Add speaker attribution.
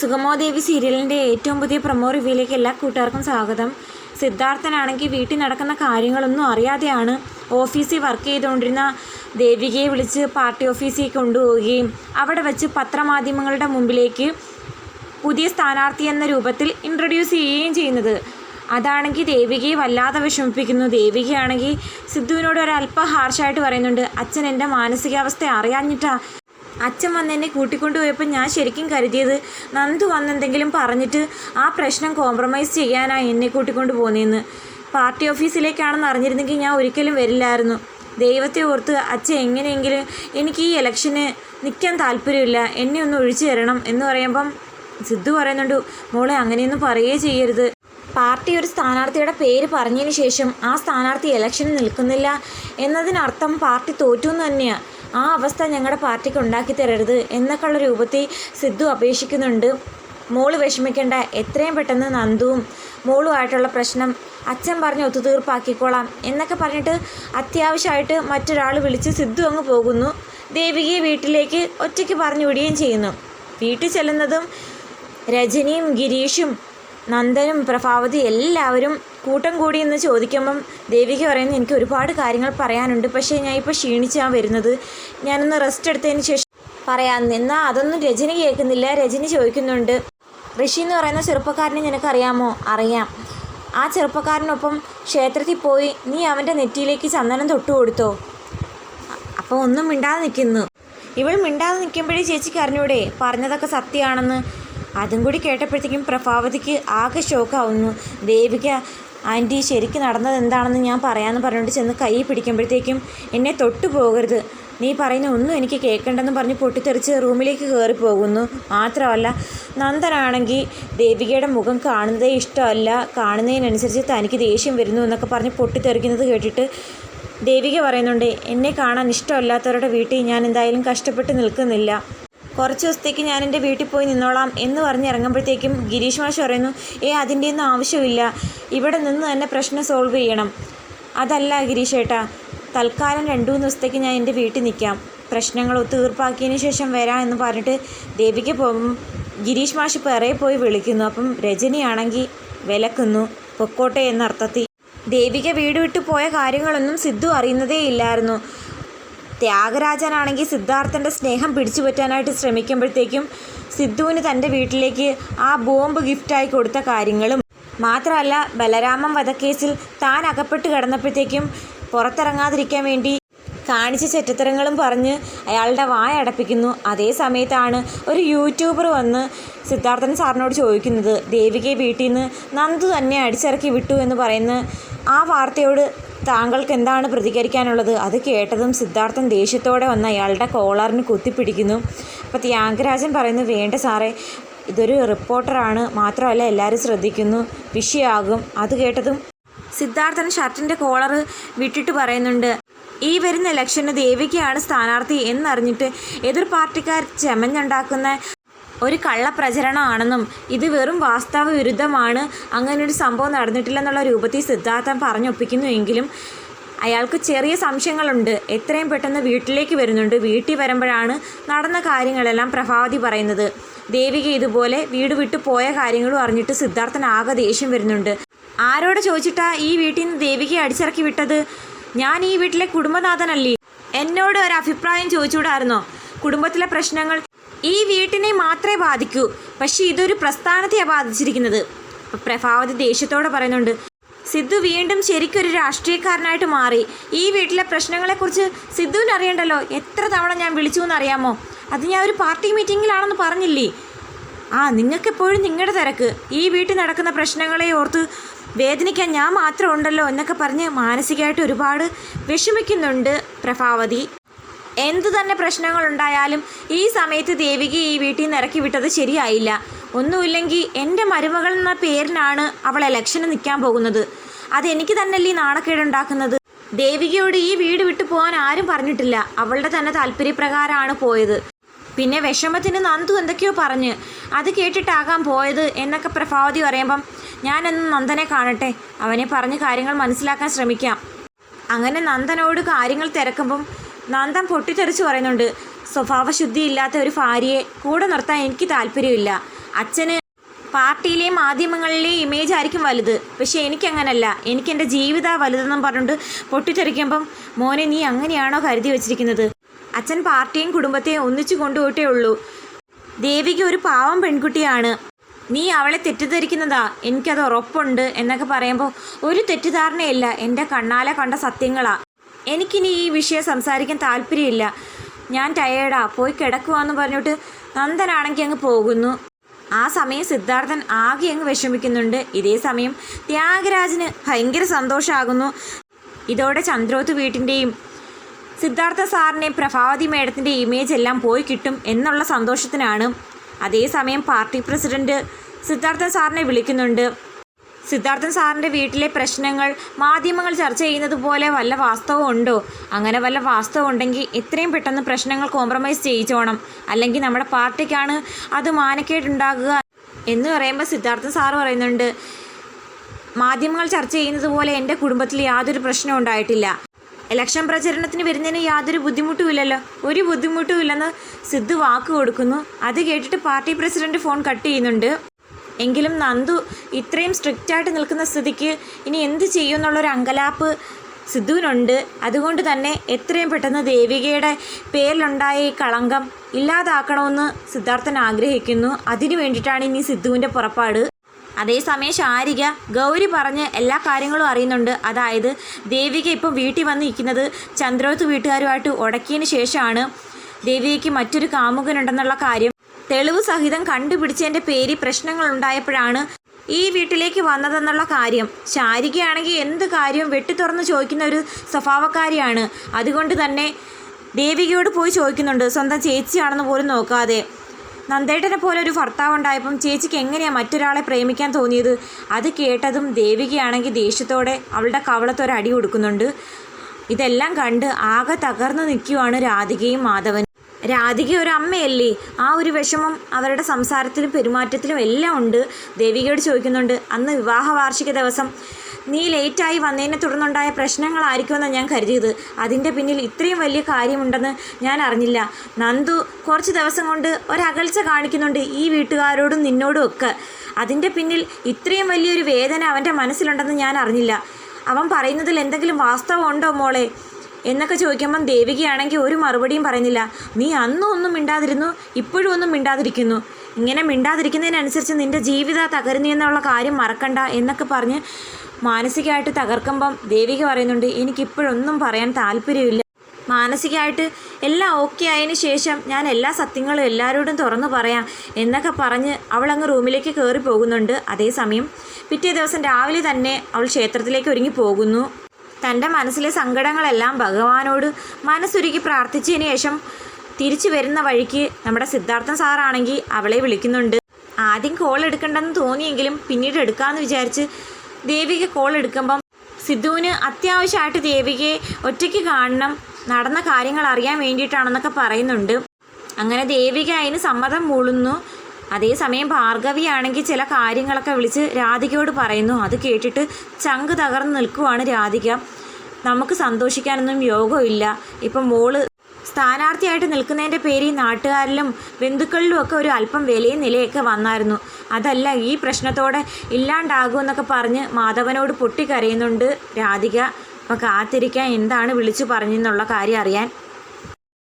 Speaker 1: സുഗമോദേവി സീരിയലിന്റെ ഏറ്റവും പുതിയ പ്രൊമോ റിവ്യൂയിലേക്ക് എല്ലാ കൂട്ടുകാർക്കും സ്വാഗതം. സിദ്ധാർത്ഥനാണെങ്കിൽ വീട്ടിൽ നടക്കുന്ന കാര്യങ്ങളൊന്നും അറിയാതെയാണ് ഓഫീസിൽ വർക്ക് ചെയ്തുകൊണ്ടിരുന്ന ദേവികയെ വിളിച്ച് പാർട്ടി ഓഫീസിൽ കൊണ്ടുപോവുകയും അവിടെ വെച്ച് പത്രമാധ്യമങ്ങളുടെ മുമ്പിലേക്ക് പുതിയ സ്ഥാനാർത്ഥി എന്ന രൂപത്തിൽ ഇൻട്രൊഡ്യൂസ് ചെയ്യുകയും ചെയ്യുന്നത്. അതാണെങ്കിൽ ദേവികയെ വല്ലാതെ വിഷമിപ്പിക്കുന്നു. ദേവികയാണെങ്കിൽ സിദ്ധുവിനോട് ഒരല്പം ഹാർഷായിട്ട് പറയുന്നുണ്ട്. അച്ഛൻ എന്റെ മാനസികാവസ്ഥ അറിയാഞ്ഞിട്ടാ അച്ഛൻ വന്ന് എന്നെ കൂട്ടിക്കൊണ്ടുപോയപ്പോൾ ഞാൻ ശരിക്കും കരുതിയത് നന്ദു വന്നെന്തെങ്കിലും പറഞ്ഞിട്ട് ആ പ്രശ്നം കോംപ്രമൈസ് ചെയ്യാനാണ് എന്നെ കൂട്ടിക്കൊണ്ട് പോകുന്നതെന്ന് പാർട്ടി ഓഫീസിലേക്കാണെന്ന് അറിഞ്ഞിരുന്നെങ്കിൽ ഞാൻ ഒരിക്കലും വരില്ലായിരുന്നു. ദൈവത്തെ ഓർത്ത് അച്ഛൻ എങ്ങനെയെങ്കിലും എനിക്ക് ഈ ഇലക്ഷന് നിൽക്കാൻ താല്പര്യമില്ല എന്നെ ഒന്ന് ഒഴിച്ചു തരണം എന്ന് പറയുമ്പം സിദ്ധു പറയുന്നുണ്ട് മോളെ അങ്ങനെയൊന്നും പറയുകയേ ചെയ്യരുത്. പാർട്ടി ഒരു സ്ഥാനാർത്ഥിയുടെ പേര് പറഞ്ഞതിന് ശേഷം ആ സ്ഥാനാർത്ഥി ഇലക്ഷന് നിൽക്കുന്നില്ല എന്നതിനർത്ഥം പാർട്ടി തോറ്റു എന്ന് തന്നെയാണ് ആ അവസ്ഥ ഞങ്ങളുടെ പാർട്ടിക്ക് ഉണ്ടാക്കി തരരുത് എന്നൊക്കെയുള്ള രൂപത്തിൽ സിദ്ധു അപേക്ഷിക്കുന്നുണ്ട്. മോൾ വിഷമിക്കേണ്ട എത്രയും പെട്ടെന്ന് നന്ദുവും മോളുമായിട്ടുള്ള പ്രശ്നം അച്ഛൻ പറഞ്ഞ് ഒത്തുതീർപ്പാക്കിക്കോളാം എന്നൊക്കെ പറഞ്ഞിട്ട് അത്യാവശ്യമായിട്ട് മറ്റൊരാൾ വിളിച്ച് സിദ്ധു അങ്ങ് പോകുന്നു. ദേവികയെ വീട്ടിലേക്ക് ഒറ്റയ്ക്ക് പറഞ്ഞു വിടുകയും ചെയ്യുന്നു. വീട്ടിൽ ചെല്ലുന്നതും രജനിയും ഗിരീഷും നന്ദനും പ്രഭാവതി എല്ലാവരും കൂട്ടം കൂടി എന്ന് ചോദിക്കുമ്പം ദേവിക പറയുന്നത് എനിക്ക് ഒരുപാട് കാര്യങ്ങൾ പറയാനുണ്ട്. പക്ഷേ ഞാൻ ഇപ്പോൾ ക്ഷീണിച്ചാണ് വരുന്നത്. ഞാനൊന്ന് റെസ്റ്റ് എടുത്തതിന് ശേഷം പറയാൻ എന്നാൽ അതൊന്നും രജനി കേൾക്കുന്നില്ല. രജനി ചോദിക്കുന്നുണ്ട് ഋഷി എന്ന് പറയുന്ന ചെറുപ്പക്കാരനെ നിനക്കറിയാമോ? അറിയാം. ആ ചെറുപ്പക്കാരനൊപ്പം ക്ഷേത്രത്തിൽ പോയി നീ അവന്റെ നെറ്റിയിലേക്ക് ചന്ദനം തൊട്ടു കൊടുത്തോ? അപ്പോൾ ഒന്നും മിണ്ടാതെ നിൽക്കുന്നു. ഇവൾ മിണ്ടാതെ നിൽക്കുമ്പോഴേ ചേച്ചിക്ക് അറിഞ്ഞൂടെ? പറഞ്ഞതൊക്കെ സത്യമാണെന്ന്. അതും കൂടി കേട്ടപ്പോഴത്തേക്കും പ്രഭാവതിക്ക് ആകെ ഷോക്കാവുന്നു. ദേവിക ആന്റി ശരിക്കും നടന്നത് എന്താണെന്ന് ഞാൻ പറയാമെന്ന് പറഞ്ഞുകൊണ്ട് ചെന്ന് കൈ പിടിക്കുമ്പോഴത്തേക്കും എന്നെ തൊട്ടു പോകരുത്. നീ പറയുന്ന ഒന്നും എനിക്ക് കേൾക്കണ്ടെന്ന് പറഞ്ഞ് പൊട്ടിത്തെറിച്ച് റൂമിലേക്ക് കയറി പോകുന്നു. മാത്രമല്ല നന്ദനാണെങ്കിൽ ദേവികയുടെ മുഖം കാണുന്നതേ ഇഷ്ടമല്ല. കാണുന്നതിനനുസരിച്ച് തനിക്ക് ദേഷ്യം വരുന്നു എന്നൊക്കെ പറഞ്ഞ് പൊട്ടിത്തെറിക്കുന്നത് കേട്ടിട്ട് ദേവിക പറയുന്നുണ്ട് എന്നെ കാണാൻ ഇഷ്ടമല്ലാത്തവരുടെ വീട്ടിൽ ഞാൻ എന്തായാലും കഷ്ടപ്പെട്ട് നിൽക്കുന്നില്ല. കുറച്ച് ദിവസത്തേക്ക് ഞാൻ എന്റെ വീട്ടിൽ പോയി നിന്നോളാം എന്ന് പറഞ്ഞ് ഇറങ്ങുമ്പോഴത്തേക്കും ഗിരീഷ് മാഷ് പറയുന്നു ഏ അതിന്റെ ഒന്നും ആവശ്യമില്ല. ഇവിടെ നിന്ന് തന്നെ പ്രശ്നം സോൾവ് ചെയ്യണം. അതല്ല ഗിരീഷ് ഏട്ടാ തൽക്കാലം രണ്ടു മൂന്ന് ദിവസത്തേക്ക് ഞാൻ എന്റെ വീട്ടിൽ നിൽക്കാം. പ്രശ്നങ്ങൾ തീർപ്പാക്കിയതിന് ശേഷം വരാം എന്ന് പറഞ്ഞിട്ട് ദേവിക്ക് പോകും. ഗിരീഷ് മാഷ് പിറയെ പോയി വിളിക്കുന്നു അപ്പം രജനിയാണെങ്കിൽ വിലക്കുന്നു. പൊക്കോട്ടെ എന്ന അർത്ഥത്തിൽ ദേവിക വീട് വിട്ടു പോയ കാര്യങ്ങളൊന്നും സിദ്ധു അറിയുന്നതേ ഇല്ലായിരുന്നു. ത്യാഗരാജനാണെങ്കിൽ സിദ്ധാർത്ഥന്റെ സ്നേഹം പിടിച്ചു പറ്റാനായിട്ട് ശ്രമിക്കുമ്പോഴത്തേക്കും സിദ്ധുവിന് തന്റെ വീട്ടിലേക്ക് ആ ബോംബ് ഗിഫ്റ്റായി കൊടുത്ത കാര്യങ്ങളും. മാത്രമല്ല ബലരാമൻ വധക്കേസിൽ താൻ അകപ്പെട്ട് കിടന്നപ്പോഴത്തേക്കും പുറത്തിറങ്ങാതിരിക്കാൻ വേണ്ടി കാണിച്ച ചെറ്റത്തരങ്ങളും പറഞ്ഞ് അയാളുടെ വായ അടപ്പിക്കുന്നു. അതേ സമയത്താണ് ഒരു യൂട്യൂബർ വന്ന് സിദ്ധാർത്ഥൻ സാറിനോട് ചോദിക്കുന്നത് ദേവികയെ വീട്ടിൽ നിന്ന് നന്ദു തന്നെ അടിച്ചിറക്കി വിട്ടു എന്ന് പറയുന്ന ആ വാർത്തയോട് താങ്കൾക്ക് എന്താണ് പ്രതികരിക്കാനുള്ളത്? അത് കേട്ടതും സിദ്ധാർത്ഥൻ ദേഷ്യത്തോടെ വന്ന അയാളുടെ കോളറിന് കുത്തിപ്പിടിക്കുന്നു. അപ്പോൾ ത്യാഗരാജൻ പറയുന്നു വേണ്ട സാറേ ഇതൊരു റിപ്പോർട്ടറാണ്. മാത്രമല്ല എല്ലാവരും ശ്രദ്ധിക്കുന്നു. വിഷയാകും. അത് കേട്ടതും സിദ്ധാർത്ഥൻ ഷർട്ടിന്റെ കോളർ വിട്ടിട്ട് പറയുന്നുണ്ട് ഈ വരുന്ന ഇലക്ഷന് ദേവികയാണ് സ്ഥാനാർത്ഥി എന്നറിഞ്ഞിട്ട് എതിർ പാർട്ടിക്കാർ ചെമഞ്ഞുണ്ടാക്കുന്ന ഒരു കള്ളപ്രചരണമാണെന്നും ഇത് വെറും വാസ്തവ വിരുദ്ധമാണ് അങ്ങനെ ഒരു സംഭവം നടന്നിട്ടില്ലെന്നുള്ള രൂപത്തിൽ സിദ്ധാർത്ഥൻ പറഞ്ഞൊപ്പിക്കുന്നുവെങ്കിലും അയാൾക്ക് ചെറിയ സംശയങ്ങളുണ്ട്. എത്രയും പെട്ടെന്ന് വീട്ടിലേക്ക് വരുന്നുണ്ട്. വീട്ടിൽ വരുമ്പോഴാണ് നടന്ന കാര്യങ്ങളെല്ലാം പ്രഭാവതി പറയുന്നത്. ദേവിക ഇതുപോലെ വീട് വിട്ടു പോയ കാര്യങ്ങളും അറിഞ്ഞിട്ട് സിദ്ധാർത്ഥൻ ആകെ ദേഷ്യം വരുന്നുണ്ട്. ആരോട് ചോദിച്ചിട്ടാ ഈ വീട്ടിൽ നിന്ന് ദേവികയെ അടിച്ചിറക്കി വിട്ടത്? ഞാൻ ഈ വീട്ടിലെ കുടുംബനാഥനല്ലേ? എന്നോട് ഒരു അഭിപ്രായം ചോദിച്ചുകൂടായിരുന്നോ? കുടുംബത്തിലെ പ്രശ്നങ്ങൾ ഈ വീട്ടിനെ മാത്രമേ ബാധിക്കൂ. പക്ഷേ ഇതൊരു പ്രസ്ഥാനത്തെയാണ് ബാധിച്ചിരിക്കുന്നത്. പ്രഭാവതി ദേഷ്യത്തോടെ പറയുന്നുണ്ട് സിദ്ധു വീണ്ടും ശരിക്കൊരു രാഷ്ട്രീയക്കാരനായിട്ട് മാറി. ഈ വീട്ടിലെ പ്രശ്നങ്ങളെക്കുറിച്ച് സിദ്ധുവിന് അറിയണ്ടല്ലോ? എത്ര തവണ ഞാൻ വിളിച്ചു എന്നറിയാമോ? അത് ഞാൻ ഒരു പാർട്ടി മീറ്റിങ്ങിലാണെന്ന് പറഞ്ഞില്ലേ? ആ നിങ്ങൾക്കെപ്പോഴും നിങ്ങളുടെ തിരക്ക്. ഈ വീട്ടിൽ നടക്കുന്ന പ്രശ്നങ്ങളെ ഓർത്ത് വേദനിക്കാൻ ഞാൻ മാത്രം ഉണ്ടല്ലോ എന്നൊക്കെ പറഞ്ഞ് മാനസികമായിട്ട് ഒരുപാട് വിഷമിക്കുന്നുണ്ട് പ്രഭാവതി. എന്തു തന്നെ പ്രശ്നങ്ങൾ പ്രശ്നങ്ങളുണ്ടായാലും ഈ സമയത്ത് ദേവിക ഈ വീട്ടിൽ നിന്ന് ഇറക്കി വിട്ടത് ശരിയായില്ല. ഒന്നുമില്ലെങ്കിൽ എന്റെ മരുമകൾ എന്ന പേരിനാണ് അവൾ ഇലക്ഷന് നിൽക്കാൻ പോകുന്നത്. അതെനിക്ക് തന്നെയല്ലേ നാണക്കേടുണ്ടാക്കുന്നത് ദേവികയോട് ഈ വീട് വിട്ടു പോകാൻ ആരും പറഞ്ഞിട്ടില്ല. അവളുടെ തന്നെ താല്പര്യപ്രകാരമാണ് പോയത്. പിന്നെ വിഷമത്തിന് നന്ദു എന്തൊക്കെയോ പറഞ്ഞ് അത് കേട്ടിട്ടാകാം പോയത് എന്നൊക്കെ പ്രഭാവതി പറയുമ്പം ഞാനെന്ന് നന്ദനെ കാണട്ടെ. അവനെ പറഞ്ഞ് കാര്യങ്ങൾ മനസ്സിലാക്കാൻ ശ്രമിക്കാം. അങ്ങനെ നന്ദനോട് കാര്യങ്ങൾ തിരക്കുമ്പം നന്ദൻ പൊട്ടിത്തെറിച്ച് പറയുന്നുണ്ട് സ്വഭാവശുദ്ധിയില്ലാത്ത ഒരു ഭാര്യയെ കൂടെ നിർത്താൻ എനിക്ക് താല്പര്യമില്ല. അച്ഛന് പാർട്ടിയിലെയും മാധ്യമങ്ങളിലെയും ഇമേജ് ആയിരിക്കും വലുത്. പക്ഷേ എനിക്കങ്ങനല്ല. എനിക്കെന്റെ ജീവിത വലുതെന്നും പറഞ്ഞുകൊണ്ട് പൊട്ടിത്തെറിക്കുമ്പം മോനെ നീ അങ്ങനെയാണോ കരുതി വെച്ചിരിക്കുന്നത്? അച്ഛൻ പാർട്ടിയും കുടുംബത്തെയും ഒന്നിച്ചു കൊണ്ടുപോയിട്ടേ ഉള്ളൂ. ദേവിക ഒരു പാവം പെൺകുട്ടിയാണ്. നീ അവളെ തെറ്റിദ്ധരിക്കുന്നതാ. എനിക്കത് ഉറപ്പുണ്ട് എന്നൊക്കെ പറയുമ്പോൾ ഒരു തെറ്റിദ്ധാരണയില്ല. എന്റെ കണ്ണാലെ കണ്ട സത്യങ്ങളാ. എനിക്കിനി ഈ വിഷയം സംസാരിക്കാൻ താല്പര്യമില്ല. ഞാൻ ടയേർഡാ പോയി കിടക്കുവാന്ന് പറഞ്ഞിട്ട് നന്ദനാണെങ്കിൽ അങ്ങ് പോകുന്നു. ആ സമയം സിദ്ധാർത്ഥൻ ആകെ അങ്ങ് വിഷമിക്കുന്നുണ്ട്. ഇതേ സമയം ത്യാഗരാജന് ഭയങ്കര സന്തോഷമാകുന്നു ഇതോടെ ചന്ദ്രോത്ത് വീട്ടിന്റെയും സിദ്ധാർത്ഥ സാറിന്റെയും പ്രഭാവതി മേഡത്തിന്റെ ഇമേജ് എല്ലാം പോയി കിട്ടും എന്നുള്ള സന്തോഷത്തിനാണ്. അതേസമയം പാർട്ടി പ്രസിഡന്റ് സിദ്ധാർത്ഥ സാറിനെ വിളിക്കുന്നുണ്ട്. സിദ്ധാർത്ഥൻ സാറിന്റെ വീട്ടിലെ പ്രശ്നങ്ങൾ മാധ്യമങ്ങൾ ചർച്ച ചെയ്യുന്നത് പോലെ വല്ല വാസ്തവം ഉണ്ടോ? അങ്ങനെ വല്ല വാസ്തവം ഉണ്ടെങ്കിൽ എത്രയും പെട്ടെന്ന് പ്രശ്നങ്ങൾ കോംപ്രമൈസ് ചെയ്യിച്ചോണം. അല്ലെങ്കിൽ നമ്മുടെ പാർട്ടിക്കാണ് അത് മാനക്കേടുണ്ടാകുക എന്ന് പറയുമ്പോൾ സിദ്ധാർത്ഥൻ സാറ് പറയുന്നുണ്ട് മാധ്യമങ്ങൾ ചർച്ച ചെയ്യുന്നത് പോലെ എന്റെ കുടുംബത്തിൽ യാതൊരു പ്രശ്നവും ഉണ്ടായിട്ടില്ല. ഇലക്ഷൻ പ്രചരണത്തിന് വരുന്നതിന് യാതൊരു ബുദ്ധിമുട്ടുമില്ലല്ലോ. ഒരു ബുദ്ധിമുട്ടുമില്ലെന്ന് സിദ്ധു വാക്ക് കൊടുക്കുന്നു. അത് കേട്ടിട്ട് പാർട്ടി പ്രസിഡന്റ് ഫോൺ കട്ട് ചെയ്യുന്നുണ്ട്. എങ്കിലും നന്ദു ഇത്രയും സ്ട്രിക്റ്റായിട്ട് നിൽക്കുന്ന സ്ഥിതിക്ക് ഇനി എന്ത് ചെയ്യും എന്നുള്ളൊരു അങ്കലാപ്പ് സിദ്ധുവിനുണ്ട്. അതുകൊണ്ട് തന്നെ എത്രയും പെട്ടെന്ന് ദേവികയുടെ പേരിലുണ്ടായ ഈ കളങ്കം ഇല്ലാതാക്കണമെന്ന് സിദ്ധാർത്ഥൻ ആഗ്രഹിക്കുന്നു. അതിനു വേണ്ടിയിട്ടാണ് ഇനി സിദ്ധുവിന്റെ പുറപ്പാട്. അതേസമയം ശാരിക ഗൗരി പറഞ്ഞ് എല്ലാ കാര്യങ്ങളും അറിയുന്നുണ്ട്. അതായത് ദേവിക ഇപ്പം വീട്ടിൽ വന്നിരിക്കുന്നത് ചന്ദ്രോത്ത് വീട്ടുകാരുമായിട്ട് ഉടക്കിയതിന് ശേഷമാണ്. ദേവികയ്ക്ക് മറ്റൊരു കാമുകനുണ്ടെന്നുള്ള കാര്യം തെളിവ് സഹിതം കണ്ടുപിടിച്ചതിന്റെ പേരിൽ പ്രശ്നങ്ങൾ ഉണ്ടായപ്പോഴാണ് ഈ വീട്ടിലേക്ക് വന്നതെന്നുള്ള കാര്യം. ശാരികയാണെങ്കിൽ എന്ത് കാര്യവും വെട്ടിത്തുറന്ന് ചോദിക്കുന്ന ഒരു സ്വഭാവക്കാരിയാണ്. അതുകൊണ്ട് തന്നെ ദേവികയോട് പോയി ചോദിക്കുന്നുണ്ട്. സ്വന്തം ചേച്ചിയാണെന്ന് പോലും നോക്കാതെ. നന്ദേട്ടനെ പോലെ ഒരു ഭർത്താവ് ഉണ്ടായപ്പം ചേച്ചിക്ക് എങ്ങനെയാണ് മറ്റൊരാളെ പ്രേമിക്കാൻ തോന്നിയത്? അത് കേട്ടതും ദേവികയാണെങ്കിൽ ദേഷ്യത്തോടെ അവളുടെ കവളത്തൊരടി കൊടുക്കുന്നുണ്ട്. ഇതെല്ലാം കണ്ട് ആകെ തകർന്നു നിൽക്കുവാണ് രാധികയും മാധവനും. രാധിക ഒരു അമ്മയല്ലേ? ആ ഒരു വിഷമം അവരുടെ സംസാരത്തിലും പെരുമാറ്റത്തിലും എല്ലാം ഉണ്ട്. ദേവികയോട് ചോദിക്കുന്നുണ്ട് അന്ന് വിവാഹ വാർഷിക ദിവസം നീ ലേറ്റായി വന്നതിനെ തുടർന്നുണ്ടായ പ്രശ്നങ്ങളായിരിക്കുമെന്നാണ് ഞാൻ കരുതിയത്. അതിന്റെ പിന്നിൽ ഇത്രയും വലിയ കാര്യമുണ്ടെന്ന് ഞാൻ അറിഞ്ഞില്ല. നന്ദു കുറച്ച് ദിവസം കൊണ്ട് ഒരകൽച്ച കാണിക്കുന്നുണ്ട് ഈ വീട്ടുകാരോടും നിന്നോടും ഒക്കെ. അതിന്റെ പിന്നിൽ ഇത്രയും വലിയൊരു വേദന അവന്റെ മനസ്സിലുണ്ടെന്ന് ഞാൻ അറിഞ്ഞില്ല. അവൻ പറയുന്നതിൽ എന്തെങ്കിലും വാസ്തവം ഉണ്ടോ മോളെ? എന്നൊക്കെ ചോദിക്കുമ്പം ദേവികയാണെങ്കിൽ ഒരു മറുപടിയും പറയുന്നില്ല. നീ അന്നും ഒന്നും മിണ്ടാതിരുന്നു ഇപ്പോഴും ഒന്നും മിണ്ടാതിരിക്കുന്നു. ഇങ്ങനെ മിണ്ടാതിരിക്കുന്നതിനനുസരിച്ച് നിന്റെ ജീവിത തകരുന്നു എന്നുള്ള കാര്യം മറക്കണ്ട എന്നൊക്കെ പറഞ്ഞ് മാനസികമായിട്ട് തകർക്കുമ്പം ദേവിക പറയുന്നുണ്ട് എനിക്കിപ്പോഴൊന്നും പറയാൻ താല്പര്യമില്ല. മാനസികമായിട്ട് എല്ലാം ഓക്കെ ആയതിനു ശേഷം ഞാൻ എല്ലാ സത്യങ്ങളും എല്ലാവരോടും തുറന്നു പറയാം എന്നൊക്കെ പറഞ്ഞ് അവൾ അങ്ങ് റൂമിലേക്ക് കയറി പോകുന്നുണ്ട് അതേസമയം പിറ്റേ ദിവസം രാവിലെ തന്നെ അവൾ ക്ഷേത്രത്തിലേക്ക് ഒരുങ്ങി പോകുന്നു. തന്റെ മനസ്സിലെ സങ്കടങ്ങളെല്ലാം ഭഗവാനോട് മനസ്സുരുക്കി പ്രാർത്ഥിച്ചതിന് ശേഷം തിരിച്ചു വരുന്ന വഴിക്ക് നമ്മുടെ സിദ്ധാർത്ഥൻ സാറാണെങ്കിൽ അവളെ വിളിക്കുന്നുണ്ട്. ആദ്യം കോൾ എടുക്കണ്ടെന്ന് തോന്നിയെങ്കിലും പിന്നീട് എടുക്കാമെന്ന് വിചാരിച്ച് ദേവിക കോൾ എടുക്കുമ്പം സിദ്ധുവിന് അത്യാവശ്യമായിട്ട് ദേവികയെ ഒറ്റയ്ക്ക് കാണണം നടന്ന കാര്യങ്ങൾ അറിയാൻ വേണ്ടിയിട്ടാണെന്നൊക്കെ പറയുന്നുണ്ട്. അങ്ങനെ ദേവിക അതിന് സമ്മതം മൂളുന്നു. അതേസമയം ഭാർഗവിയാണെങ്കിൽ ചില കാര്യങ്ങളൊക്കെ വിളിച്ച് രാധികയോട് പറയുന്നു. അത് കേട്ടിട്ട് ചങ്ക് തകർന്ന് നിൽക്കുവാണ് രാധിക. നമുക്ക് സന്തോഷിക്കാനൊന്നും യോഗമില്ല. ഇപ്പം മോൾ സ്ഥാനാർത്ഥിയായിട്ട് നിൽക്കുന്നതിന്റെ പേരിൽ നാട്ടുകാരിലും ബന്ധുക്കളിലും ഒക്കെ ഒരു അല്പം വിലയും നിലയൊക്കെ വന്നായിരുന്നു. അതല്ല ഈ പ്രശ്നത്തോടെ ഇല്ലാണ്ടാകുമെന്നൊക്കെ പറഞ്ഞ് മാധവനോട് പൊട്ടിക്കരയുന്നുണ്ട് രാധിക. അപ്പം കാത്തിരിക്കാൻ എന്താണ് വിളിച്ചു പറഞ്ഞെന്നുള്ള കാര്യം അറിയാൻ